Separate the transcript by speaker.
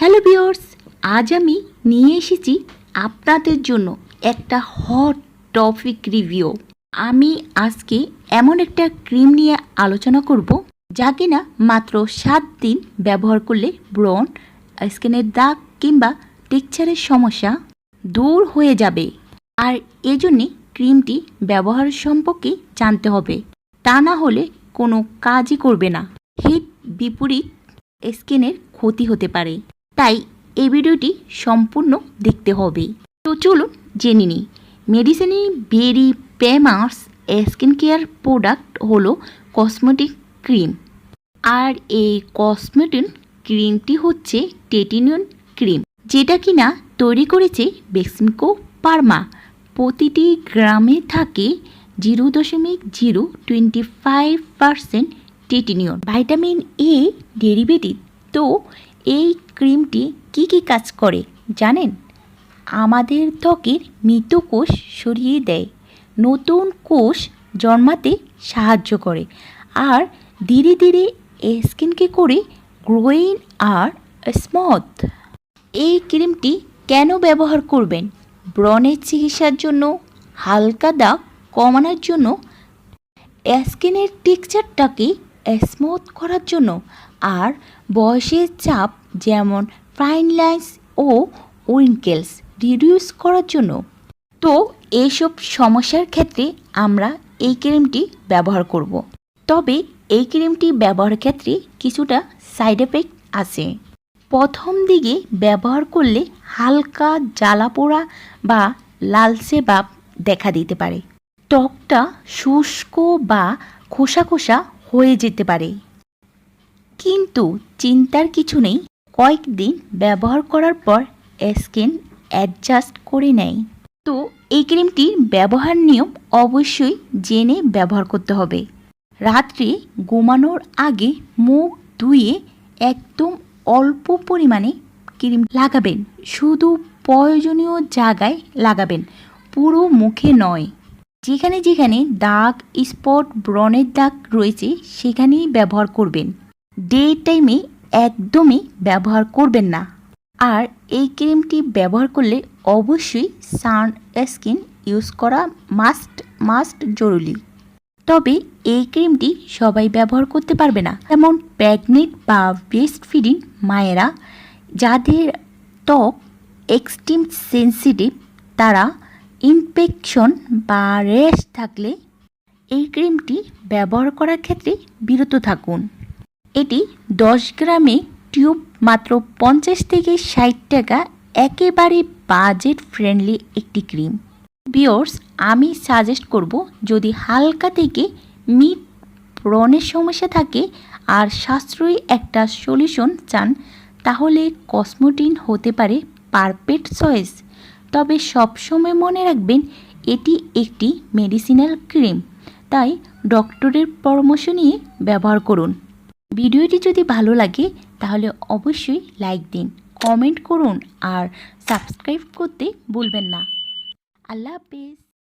Speaker 1: Hello বিয়র্স আজ আমি নিয়ে এসেছি আপনাদের জন্য একটা হট টপিক রিভিউ আমি আজকে এমন একটা ক্রিম নিয়ে আলোচনা করব যা কিনা মাত্র সাত দিন ব্যবহার করলে ব্রণ, স্কিনের দাগ কিংবা টেক্সচারের সমস্যা দূর হয়ে যাবে। আর এজন্যে ক্রিমটি ব্যবহার সম্পর্কে জানতে হবে। তা না হলে কোনো কাজই করবে না। হিট বিপরীত স্কিনের ক্ষতি হতে পারে। তাই এই ভিডিওটি সম্পূর্ণ দেখতে হবে। তো চলুন জেনে নিই। মেডিসিনি, very famous skin care product হলো কসমেটিক ক্রিম। আর এই কসমেটিক ক্রিমটি হচ্ছে টেটিনিয়ন ক্রিম, যেটা কিনা তৈরি করেছে বেক্সিমকো পার্মা। প্রতিটি গ্রামে থাকে জিরো দশমিক zero twenty five percent tretinoin vitamin A derivative. তো এই ক্রিমটি কি কি কাজ করে জানেন? আমাদের ত্বকের মৃত কোষ সরিয়ে দেয়, নতুন কোষ জন্মাতে সাহায্য করে, আর ধীরে ধীরে স্কিনকে করে গ্রোয়িং আর স্মথ। এই ক্রিমটি কেন ব্যবহার করবেন? ব্রণের চিকিৎসার জন্য, হালকা দাগ কমানোর জন্য, স্কিনের টেক্সচারটাকে স্মুথ করার জন্য আর বয়সের চাপ যেমন ফাইন লাইন্স ও উইঙ্কেলস রিডিউস করার জন্য। তো এইসব সমস্যার ক্ষেত্রে আমরা এই ক্রিমটি ব্যবহার করব। তবে এই ক্রিমটি ব্যবহারের ক্ষেত্রে কিছুটা সাইড এফেক্ট আছে। প্রথম দিকে ব্যবহার করলে হালকা জ্বালা পোড়া বা লালচে ভাব দেখা দিতে পারে। ত্বকটা শুষ্ক বা খোসা খোসা হয়ে যেতে পারে। কিন্তু চিন্তার কিছু নেই। কয়েকদিন ব্যবহার করার পর স্কিন অ্যাডজাস্ট করে নেয়। তো এই ক্রিমটির ব্যবহার নিয়ম অবশ্যই জেনে ব্যবহার করতে হবে। রাত্রে ঘুমানোর আগে মুখ ধুয়ে একদম অল্প পরিমাণে ক্রিম লাগাবেন। শুধু প্রয়োজনীয় জায়গায় লাগাবেন। পুরো মুখে নয়। যেখানে যেখানে দাগ, স্পট, ব্রণের দাগ রয়েছে, সেখানেই ব্যবহার করবেন। ডে টাইমে একদমই ব্যবহার করবেন না। আর এই ক্রিমটি ব্যবহার করলে অবশ্যই সান স্কিন ইউজ করা মাস্ট মাস্ট জরুরি। তবে এই ক্রিমটি সবাই ব্যবহার করতে পারবে না। যেমন প্রেগনেন্ট বা ব্রেস্ট ফিডিং মায়েরা যাদের ত্বক এক্সট্রিম সেন্সিটিভ, তারা ইনফেকশন বা র্যাশ থাকলে এই ক্রিমটি ব্যবহার করার ক্ষেত্রে বিরত থাকুন। এটি দশ গ্রামে টিউব মাত্র পঞ্চাশ থেকে ষাট টাকা, একেবারে বাজেট ফ্রেন্ডলি একটি ক্রিম বিয়র্স আমি সাজেস্ট করব যদি হালকা থেকে মিড ব্রণের সমস্যা থাকে আর সাশ্রয়ী একটা সলিউশন চান, তাহলে কসমোটিন হতে পারে পারফেক্ট চয়েস তবে সবসময় মনে রাখবেন, এটি একটি মেডিসিনাল ক্রিম তাই ডক্টরের পরামর্শ নিয়ে ব্যবহার করুন। ভিডিওটি যদি ভালো লাগে, তাহলে অবশ্যই লাইক দিন, কমেন্ট করুন আর সাবস্ক্রাইব করতে ভুলবেন না। আল্লাহ হাফিজ।